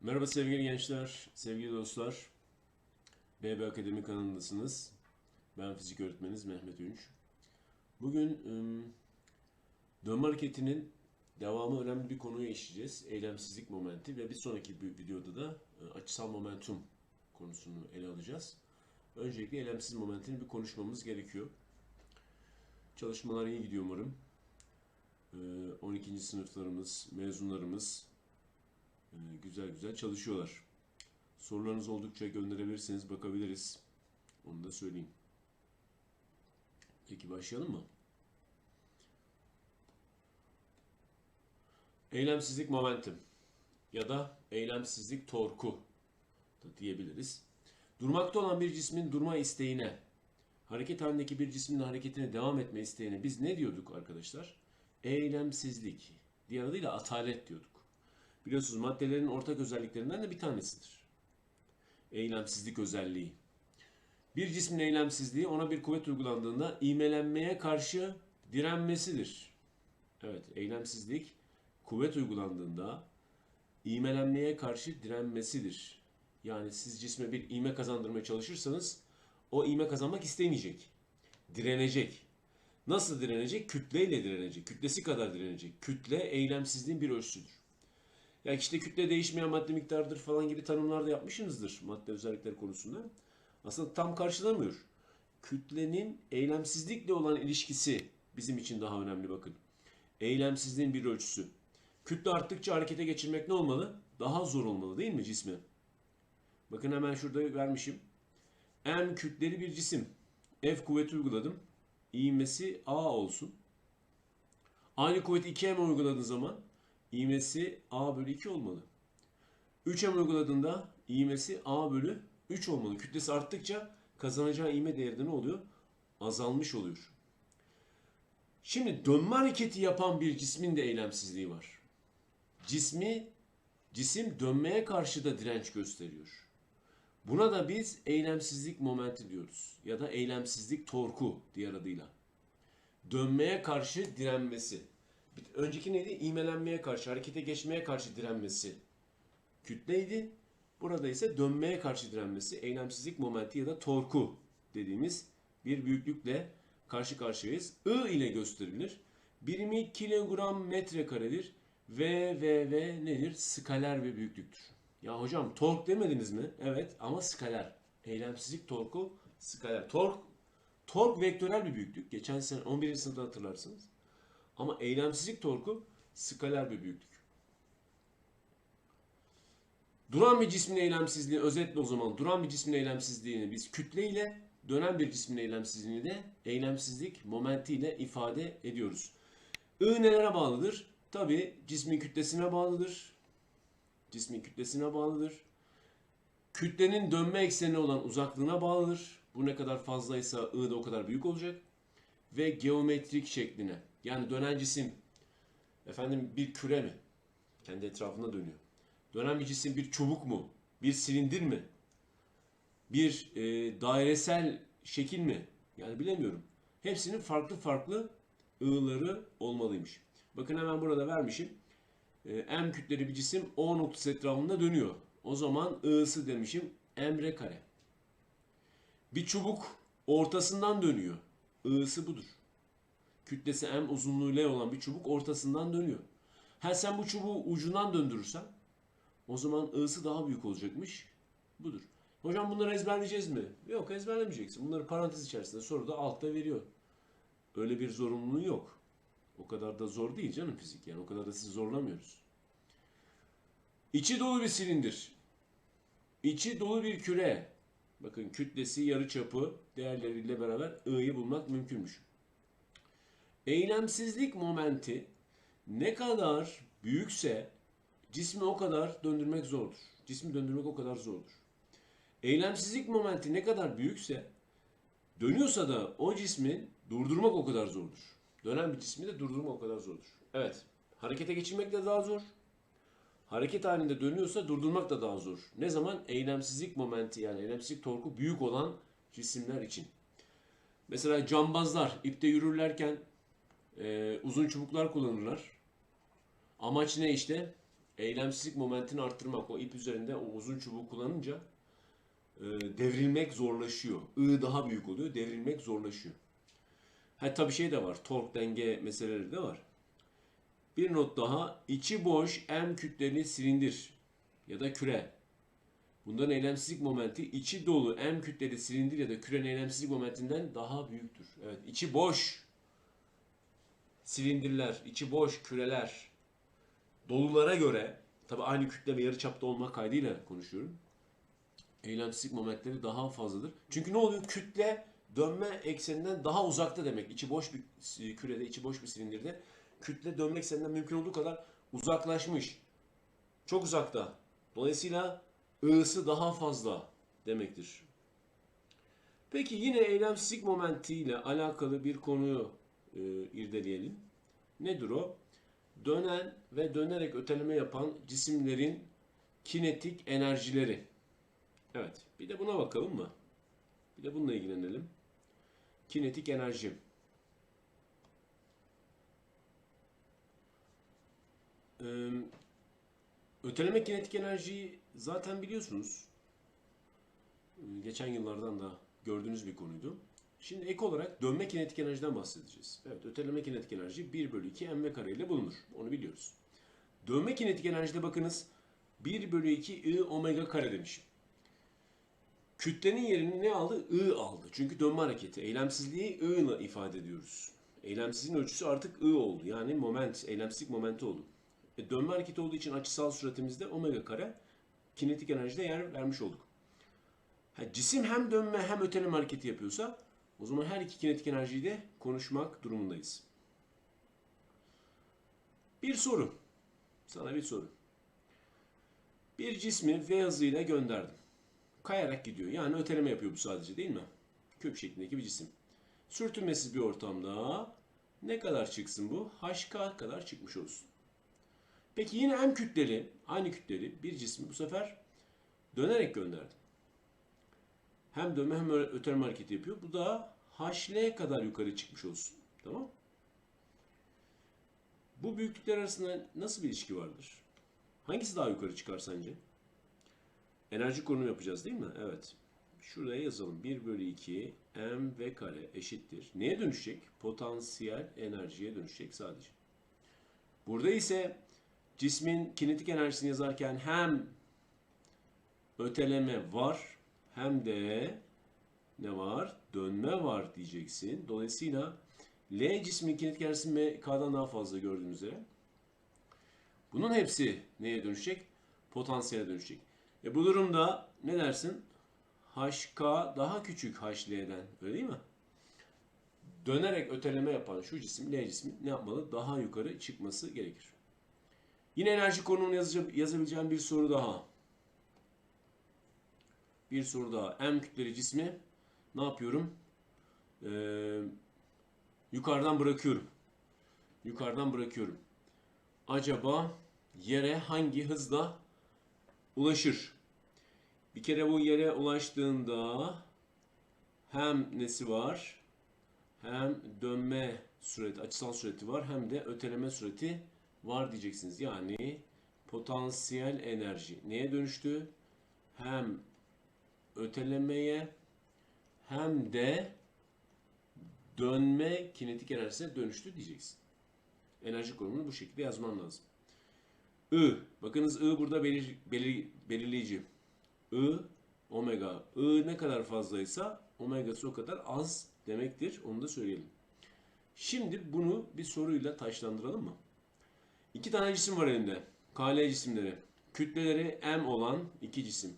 Merhaba sevgili gençler, sevgili dostlar. BB Akademi kanalındasınız. Ben fizik öğretmeniniz Mehmet Ünç. Bugün dönme hareketinin devamı önemli bir konuya işleyeceğiz. Eylemsizlik momenti ve bir sonraki bir videoda da e, açısal momentum konusunu ele alacağız. Öncelikle eylemsiz momentini bir konuşmamız gerekiyor. Çalışmalar iyi gidiyor umarım. E, 12. sınıflarımız, mezunlarımız ee, güzel güzel çalışıyorlar. Sorularınız oldukça gönderebilirsiniz, bakabiliriz. Onu da söyleyeyim. Peki başlayalım mı? Eylemsizlik momentum ya da eylemsizlik torku da diyebiliriz. Durmakta olan bir cismin durma isteğine, hareket halindeki bir cismin hareketine devam etme isteğine biz ne diyorduk arkadaşlar? Eylemsizlik. Diğer adıyla atalet diyorduk. Biliyorsunuz maddelerin ortak özelliklerinden de bir tanesidir. Eylemsizlik özelliği. Bir cismin eylemsizliği ona bir kuvvet uygulandığında ivmelenmeye karşı direnmesidir. Evet, eylemsizlik kuvvet uygulandığında ivmelenmeye karşı direnmesidir. Yani siz cisme bir ivme kazandırmaya çalışırsanız o ivme kazanmak istemeyecek. Direnecek. Nasıl direnecek? Kütleyle direnecek. Kütlesi kadar direnecek. Kütle eylemsizliğin bir ölçüsüdür. Ya işte kütle değişmeyen madde miktarıdır falan gibi tanımlar da yapmışsınızdır madde özellikleri konusunda. Aslında tam karşılamıyor. Kütlenin eylemsizlikle olan ilişkisi bizim için daha önemli bakın. Eylemsizliğin bir ölçüsü. Kütle arttıkça harekete geçirmek ne olmalı? Daha zor olmalı değil mi cismi? Bakın hemen şurada vermişim. M kütleli bir cisim. F kuvveti uyguladım. İğmesi A olsun. Aynı kuvveti 2M uyguladığın zaman İğmesi A bölü 2 olmalı. 3M uyguladığında iğmesi A bölü 3 olmalı. Kütlesi arttıkça kazanacağı iğme değeri de ne oluyor? Azalmış oluyor. Şimdi dönme hareketi yapan bir cismin de eylemsizliği var. Cismi, cisim dönmeye karşı da direnç gösteriyor. Buna da biz eylemsizlik momenti diyoruz. Ya da eylemsizlik torku diğer adıyla. Dönmeye karşı direnmesi. Önceki neydi? İğmelenmeye karşı, harekete geçmeye karşı direnmesi kütleydi. Burada ise dönmeye karşı direnmesi, eylemsizlik momenti ya da torku dediğimiz bir büyüklükle karşı karşıyayız. I ile gösterilir. Birimi kilogram metre karedir. V, V, V nedir? Skaler bir büyüklüktür. Ya hocam tork demediniz mi? Evet ama skaler. Eylemsizlik torku skaler. Tork, tork vektörel bir büyüklük. Geçen sene 11. sınıfta hatırlarsınız. Ama eylemsizlik torku skaler bir büyüklük. Duran bir cismin eylemsizliği özetle o zaman duran bir cismin eylemsizliğini biz kütle ile dönen bir cismin eylemsizliğini de eylemsizlik momenti ile ifade ediyoruz. I nelere bağlıdır? Tabi cismin kütlesine bağlıdır. Cismin kütlesine bağlıdır. Kütlenin dönme ekseni olan uzaklığına bağlıdır. Bu ne kadar fazlaysa I da o kadar büyük olacak. Ve geometrik şekline. Yani dönen cisim efendim bir küre mi? Kendi etrafında dönüyor. Dönen bir cisim bir çubuk mu? Bir silindir mi? Bir e, dairesel şekil mi? Yani bilemiyorum. Hepsinin farklı farklı ığları olmalıymış. Bakın hemen burada vermişim. E, M kütleli bir cisim O noktası etrafında dönüyor. O zaman ığısı demişim M r kare. Bir çubuk ortasından dönüyor. I'sı budur. Kütlesi m uzunluğu l olan bir çubuk ortasından dönüyor. Ha sen bu çubuğu ucundan döndürürsen o zaman ı'sı daha büyük olacakmış. Budur. Hocam bunları ezberleyeceğiz mi? Yok ezberlemeyeceksin. Bunları parantez içerisinde soruda altta veriyor. Öyle bir zorunluluğu yok. O kadar da zor değil canım fizik yani. O kadar da sizi zorlamıyoruz. İçi dolu bir silindir. İçi dolu bir küre. Bakın kütlesi, yarıçapı değerleriyle beraber I'yı bulmak mümkünmüş. Eylemsizlik momenti ne kadar büyükse cismi o kadar döndürmek zordur. Cismi döndürmek o kadar zordur. Eylemsizlik momenti ne kadar büyükse dönüyorsa da o cismi durdurmak o kadar zordur. Dönen bir cismi de durdurmak o kadar zordur. Evet, harekete geçirmek de daha zor. Hareket halinde dönüyorsa durdurmak da daha zor. Ne zaman? Eylemsizlik momenti yani eylemsizlik torku büyük olan cisimler için. Mesela cambazlar ipte yürürlerken Ee, uzun çubuklar kullanırlar. Amaç ne işte? Eylemsizlik momentini arttırmak. O ip üzerinde o uzun çubuğu kullanınca e, devrilmek zorlaşıyor. I daha büyük oluyor. Devrilmek zorlaşıyor. Ha tabii şey de var. Tork denge meseleleri de var. Bir not daha. içi boş M kütleli silindir ya da küre. Bunların eylemsizlik momenti içi dolu M kütleli silindir ya da kürenin eylemsizlik momentinden daha büyüktür. Evet, içi boş silindirler, içi boş küreler dolulara göre tabi aynı kütle ve yarıçapta olmak kaydıyla konuşuyorum. Eylemsizlik momentleri daha fazladır. Çünkü ne oluyor? Kütle dönme ekseninden daha uzakta demek. İçi boş bir kürede, içi boş bir silindirde kütle dönme ekseninden mümkün olduğu kadar uzaklaşmış. Çok uzakta. Dolayısıyla ı'sı daha fazla demektir. Peki yine eylemsizlik momentiyle alakalı bir konuyu e, irdeleyelim. Nedir o? Dönen ve dönerek öteleme yapan cisimlerin kinetik enerjileri. Evet, bir de buna bakalım mı? Bir de bununla ilgilenelim. Kinetik enerji. Ee, öteleme kinetik enerjiyi zaten biliyorsunuz. Geçen yıllardan da gördüğünüz bir konuydu. Şimdi ek olarak dönme kinetik enerjiden bahsedeceğiz. Evet, öteleme kinetik enerji 1 bölü 2 mv kare ile bulunur. Onu biliyoruz. Dönme kinetik enerjide bakınız 1 bölü 2 I omega kare demişim. Kütlenin yerini ne aldı? I aldı. Çünkü dönme hareketi. Eylemsizliği I ile ifade ediyoruz. Eylemsizliğin ölçüsü artık I oldu. Yani moment, eylemsizlik momenti oldu. E, dönme hareketi olduğu için açısal suretimizde omega kare kinetik enerjide yer vermiş olduk. Ha, cisim hem dönme hem öteleme hareketi yapıyorsa o zaman her iki kinetik enerjiyi de konuşmak durumundayız. Bir soru. Sana bir soru. Bir cismi V hızıyla gönderdim. Kayarak gidiyor. Yani öteleme yapıyor bu sadece değil mi? Küp şeklindeki bir cisim. Sürtünmesiz bir ortamda ne kadar çıksın bu? HK kadar çıkmış olsun. Peki yine M kütleli, aynı kütleli bir cismi bu sefer dönerek gönderdim. Hem dönme hem öteleme hareketi yapıyor. Bu da HL kadar yukarı çıkmış olsun. Tamam Bu büyüklükler arasında nasıl bir ilişki vardır? Hangisi daha yukarı çıkar sence? Enerji konumu yapacağız değil mi? Evet. Şuraya yazalım. 1 bölü 2 m v kare eşittir. Neye dönüşecek? Potansiyel enerjiye dönüşecek sadece. Burada ise cismin kinetik enerjisini yazarken hem öteleme var hem de ne var? Dönme var diyeceksin. Dolayısıyla L cismin kinetik enerjisi K'dan daha fazla gördüğünüz üzere. Bunun hepsi neye dönüşecek? Potansiyele dönüşecek. E bu durumda ne dersin? HK daha küçük HL'den. Öyle değil mi? Dönerek öteleme yapan şu cisim, L cismi ne yapmalı? Daha yukarı çıkması gerekir. Yine enerji konumunu yazabileceğim bir soru daha. Bir soru daha. M kütleli cismi ne yapıyorum? Ee, yukarıdan bırakıyorum. Yukarıdan bırakıyorum. Acaba yere hangi hızla ulaşır? Bir kere bu yere ulaştığında hem nesi var? Hem dönme süreti, açısal süreti var hem de öteleme süreti var diyeceksiniz. Yani potansiyel enerji neye dönüştü? Hem ötelemeye hem de dönme kinetik enerjisine dönüştü diyeceksin. Enerji konumunu bu şekilde yazman lazım. I. Bakınız I burada belir, belir, belirleyici. I omega. I ne kadar fazlaysa omegası o kadar az demektir. Onu da söyleyelim. Şimdi bunu bir soruyla taşlandıralım mı? İki tane cisim var elinde. KL cisimleri. Kütleleri M olan iki cisim.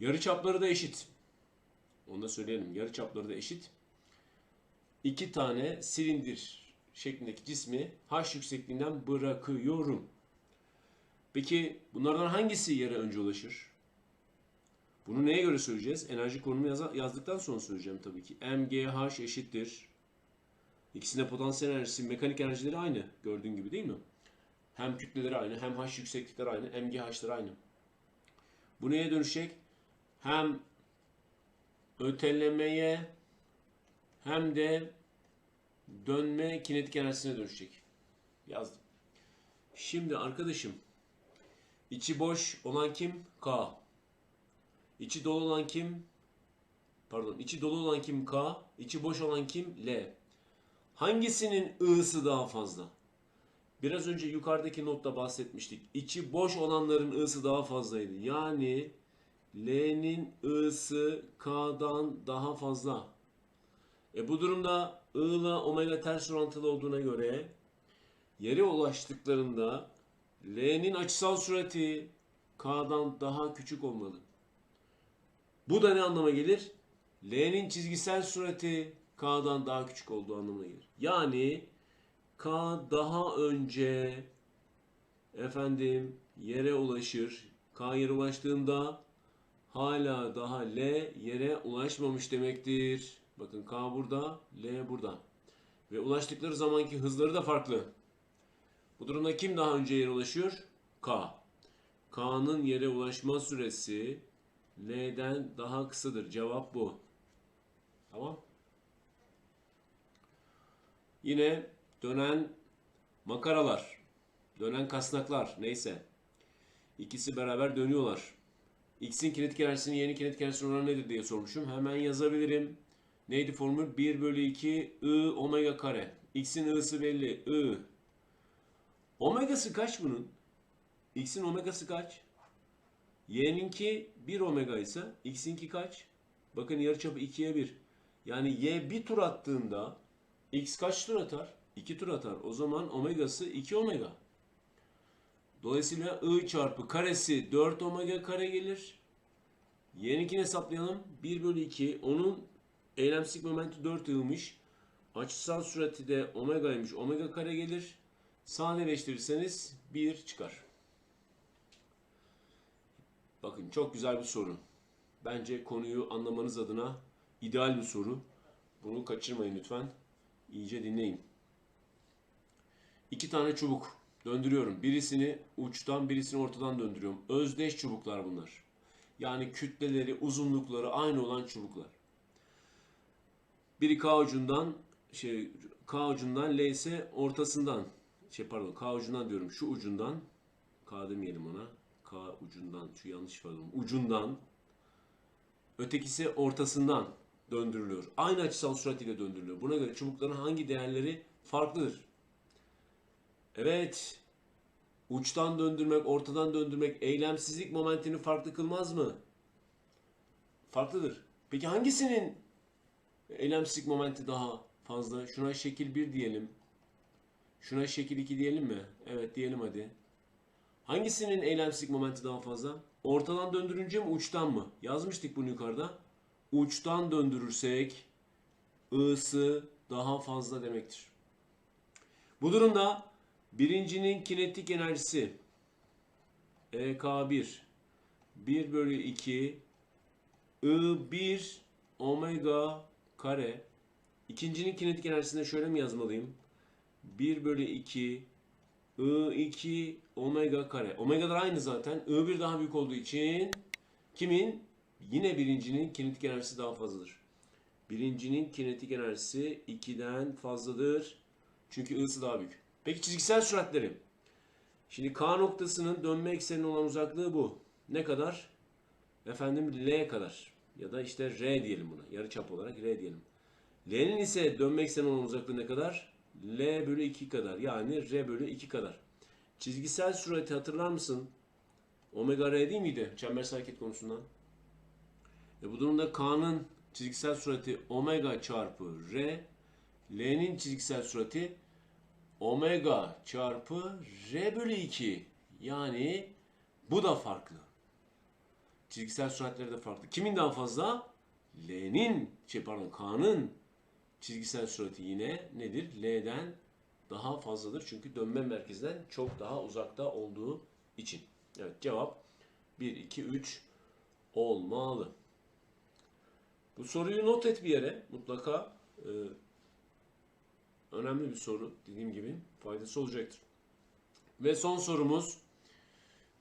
Yarıçapları da eşit. Onu da söyleyelim. Yarıçapları da eşit. İki tane silindir şeklindeki cismi H yüksekliğinden bırakıyorum. Peki bunlardan hangisi yere önce ulaşır? Bunu neye göre söyleyeceğiz? Enerji konumu yaz yazdıktan sonra söyleyeceğim tabii ki. MGH eşittir. İkisinde potansiyel enerjisi, mekanik enerjileri aynı. Gördüğün gibi değil mi? Hem kütleleri aynı, hem H yükseklikleri aynı, MGH'ları aynı. Bu neye dönüşecek? Hem ötelemeye hem de dönme kinetik enerjisine dönüşecek. Yazdım. Şimdi arkadaşım içi boş olan kim? K. İçi dolu olan kim? Pardon, içi dolu olan kim? K. İçi boş olan kim? L. Hangisinin ı'sı daha fazla? Biraz önce yukarıdaki notta bahsetmiştik. İçi boş olanların ı'sı daha fazlaydı. Yani L'nin ı'sı K'dan daha fazla. E bu durumda I ile omega ters orantılı olduğuna göre yere ulaştıklarında L'nin açısal sürati K'dan daha küçük olmalı. Bu da ne anlama gelir? L'nin çizgisel sürati K'dan daha küçük olduğu anlamına gelir. Yani K daha önce efendim yere ulaşır. K yere ulaştığında hala daha L yere ulaşmamış demektir. Bakın K burada, L burada. Ve ulaştıkları zamanki hızları da farklı. Bu durumda kim daha önce yere ulaşıyor? K. K'nın yere ulaşma süresi L'den daha kısadır. Cevap bu. Tamam. Yine dönen makaralar, dönen kasnaklar neyse. İkisi beraber dönüyorlar. X'in kinetik enerjisinin yeni kinetik enerjisi oranı nedir diye sormuşum. Hemen yazabilirim. Neydi formül? 1 bölü 2 I omega kare. X'in I'sı belli. I. Omegası kaç bunun? X'in omegası kaç? Y'ninki 1 omega ise X'inki kaç? Bakın yarıçapı 2'ye 1. Yani Y bir tur attığında X kaç tur atar? 2 tur atar. O zaman omegası 2 omega. Dolayısıyla I çarpı karesi 4 omega kare gelir. Y'ninkini hesaplayalım. 1 bölü 2. Onun eylemsizlik momenti 4 I'mış. Açısal sürati de omega'ymış. Omega kare gelir. Sadeleştirirseniz 1 çıkar. Bakın çok güzel bir soru. Bence konuyu anlamanız adına ideal bir soru. Bunu kaçırmayın lütfen. İyice dinleyin. İki tane çubuk döndürüyorum. Birisini uçtan birisini ortadan döndürüyorum. Özdeş çubuklar bunlar. Yani kütleleri, uzunlukları aynı olan çubuklar. Biri K ucundan şey K ucundan L ise ortasından şey pardon K ucundan diyorum şu ucundan K demeyelim ona K ucundan şu yanlış ifade. Ucundan ötekisi ortasından döndürülüyor. Aynı açısal sürat ile döndürülüyor. Buna göre çubukların hangi değerleri farklıdır? Evet. Uçtan döndürmek, ortadan döndürmek eylemsizlik momentini farklı kılmaz mı? Farklıdır. Peki hangisinin eylemsizlik momenti daha fazla? Şuna şekil 1 diyelim. Şuna şekil 2 diyelim mi? Evet diyelim hadi. Hangisinin eylemsizlik momenti daha fazla? Ortadan döndürünce mi uçtan mı? Yazmıştık bunu yukarıda. Uçtan döndürürsek ısı daha fazla demektir. Bu durumda birincinin kinetik enerjisi EK1 1 bölü 2 I1 omega kare İkincinin kinetik enerjisini şöyle mi yazmalıyım? 1 bölü 2 I2 omega kare. Omegalar aynı zaten. I1 daha büyük olduğu için kimin? Yine birincinin kinetik enerjisi daha fazladır. Birincinin kinetik enerjisi 2'den fazladır. Çünkü I'sı daha büyük. Peki çizgisel süratleri. Şimdi K noktasının dönme eksenine olan uzaklığı bu. Ne kadar? Efendim L kadar. Ya da işte R diyelim buna. Yarıçap olarak R diyelim. L'nin ise dönme eksenine olan uzaklığı ne kadar? L bölü 2 kadar. Yani R bölü 2 kadar. Çizgisel sürati hatırlar mısın? Omega R değil miydi? Çembersel hareket konusundan. E bu durumda K'nın çizgisel sürati omega çarpı R. L'nin çizgisel sürati omega çarpı R bölü 2. Yani bu da farklı. Çizgisel süratleri de farklı. Kimin daha fazla? L'nin, şey pardon K'nın çizgisel sürati yine nedir? L'den daha fazladır. Çünkü dönme merkezinden çok daha uzakta olduğu için. Evet cevap 1, 2, 3 olmalı. Bu soruyu not et bir yere. Mutlaka e, önemli bir soru. Dediğim gibi faydası olacaktır. Ve son sorumuz.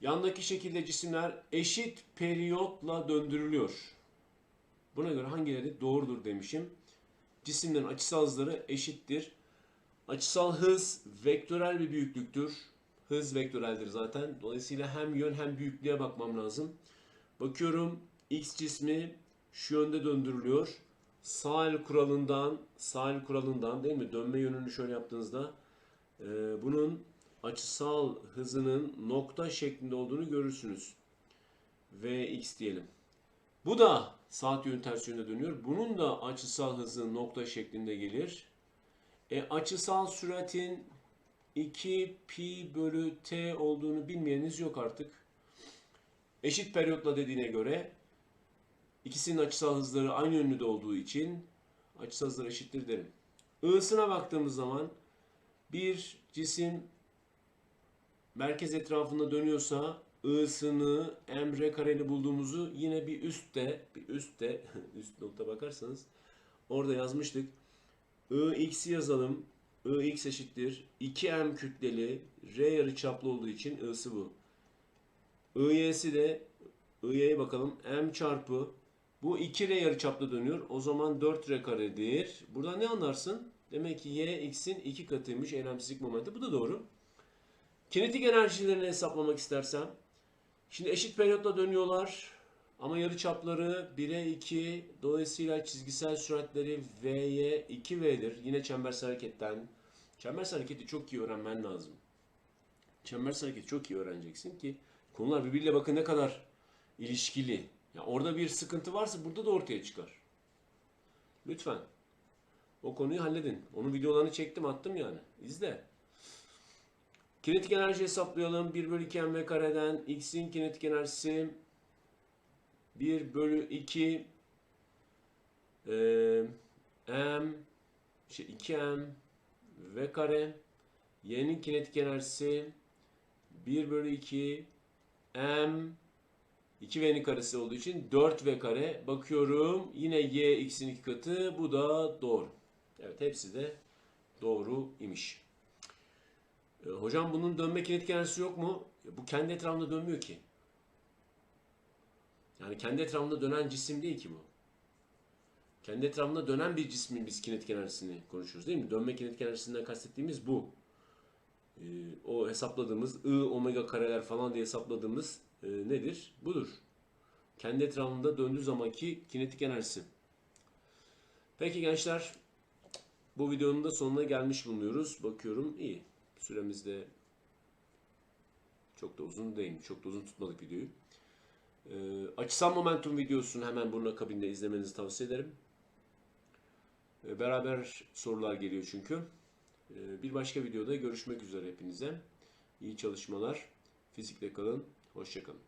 Yandaki şekilde cisimler eşit periyotla döndürülüyor. Buna göre hangileri doğrudur demişim. cisimlerin açısal hızları eşittir. Açısal hız vektörel bir büyüklüktür. Hız vektöreldir zaten. Dolayısıyla hem yön hem büyüklüğe bakmam lazım. Bakıyorum x cismi şu yönde döndürülüyor. Sağ el kuralından, sağ el kuralından değil mi? Dönme yönünü şöyle yaptığınızda e, bunun açısal hızının nokta şeklinde olduğunu görürsünüz. Vx diyelim. Bu da saat yönü ters yönde dönüyor. Bunun da açısal hızı nokta şeklinde gelir. E, açısal süratin 2 pi bölü t olduğunu bilmeyeniniz yok artık. Eşit periyotla dediğine göre ikisinin açısal hızları aynı yönlü de olduğu için açısal hızları eşittir derim. I'sına baktığımız zaman bir cisim merkez etrafında dönüyorsa I'sını m kareli bulduğumuzu yine bir üstte bir üstte üst nokta bakarsanız orada yazmıştık. Ix'i yazalım. Ix eşittir 2m kütleli r yarıçaplı olduğu için I'sı bu. I'y'si de I'ye bakalım m çarpı bu 2r yarıçaplı dönüyor. O zaman 4r karedir. Buradan ne anlarsın? Demek ki y x'in 2 katıymış eylemsizlik momenti. Bu da doğru. Kinetik enerjilerini hesaplamak istersem Şimdi eşit periyotla dönüyorlar ama yarıçapları 1'e 2 dolayısıyla çizgisel süratleri V'ye 2V'dir. Yine çembersel hareketten. Çembersel hareketi çok iyi öğrenmen lazım. Çembersel hareketi çok iyi öğreneceksin ki konular birbiriyle bakın ne kadar ilişkili. Ya orada bir sıkıntı varsa burada da ortaya çıkar. Lütfen. O konuyu halledin. Onun videolarını çektim attım yani. İzle. Kinetik enerji hesaplayalım. 1 bölü 2 mv kareden x'in kinetik enerjisi 1 bölü 2 e, m şey 2m v kare y'nin kinetik enerjisi 1 bölü 2 m 2v'nin karesi olduğu için 4v kare. Bakıyorum yine y x'in iki katı. Bu da doğru. Evet hepsi de doğru imiş. E, hocam bunun dönme kinetik enerjisi yok mu? Bu kendi etrafında dönmüyor ki. Yani kendi etrafında dönen cisim değil ki bu. Kendi etrafında dönen bir cismin biz kinetik enerjisini konuşuyoruz değil mi? Dönme kinetik enerjisinden kastettiğimiz bu. E, o hesapladığımız I, omega kareler falan diye hesapladığımız e, nedir? Budur. Kendi etrafında döndüğü zamanki kinetik enerjisi. Peki gençler, bu videonun da sonuna gelmiş bulunuyoruz. Bakıyorum iyi. Süremiz de çok da uzun değil. Çok da uzun tutmadık videoyu. Ee, açısal momentum videosunu hemen bunun akabinde izlemenizi tavsiye ederim. Ee, beraber sorular geliyor çünkü. Ee, bir başka videoda görüşmek üzere hepinize. İyi çalışmalar. Fizikle kalın. Hoşçakalın.